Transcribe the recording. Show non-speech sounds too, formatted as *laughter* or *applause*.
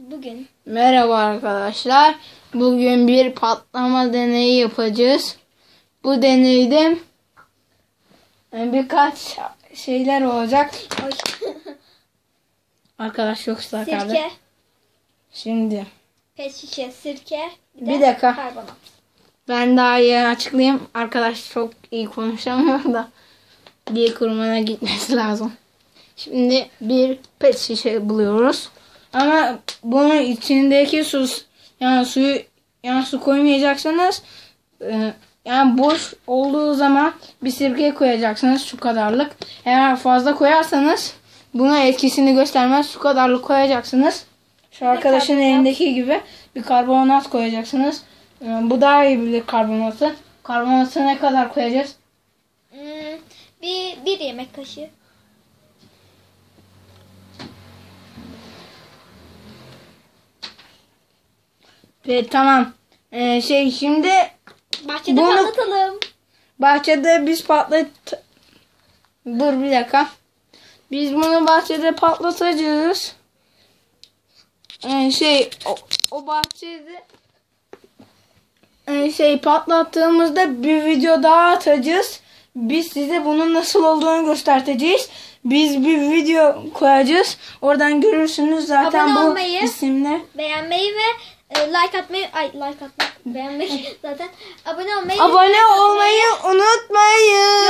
Bugün Merhaba arkadaşlar. Bugün bir patlama deneyi yapacağız. Bu deneyde e, birkaç şeyler olacak. Ay, *laughs* Arkadaş çok ıslak kaldı. sirke, Şimdi pet şişe, sirke, bir, Bir de dakika. karbonat. ben daha iyi açıklayayım. Arkadaş çok iyi konuşamıyor da dil kurumuna gitmesi lazım. Şimdi bir pet şişe buluyoruz. Ama bunun içindeki su yani suyu yani su koymayacaksınız. Ee, yani boş olduğu zaman bir sirke koyacaksınız şu kadarlık. Eğer fazla koyarsanız buna etkisini göstermez. Şu kadarlık koyacaksınız. Şu arkadaşın elindeki gibi bir karbonat koyacaksınız. Ee, bu daha iyi bilir karbonatı. Karbonatı ne kadar koyacağız? Hmm, bir, bir yemek kaşığı. Ve tamam. Ee, şey şimdi Bahçede Bunu- patlatalım. bahçede biz patlat... Dur bir dakika. Biz bunu bahçede patlatacağız. Ee, şey o, o bahçede ee, şey patlattığımızda bir video daha atacağız. Biz size bunun nasıl olduğunu göstereceğiz. Biz bir video koyacağız. Oradan görürsünüz zaten Abone bu olmayı. isimle. Beğenmeyi ve like atmayı, ay like atmayı, beğenmeyi *laughs* zaten. Abone olmayı. Abone olmayı unutmayın.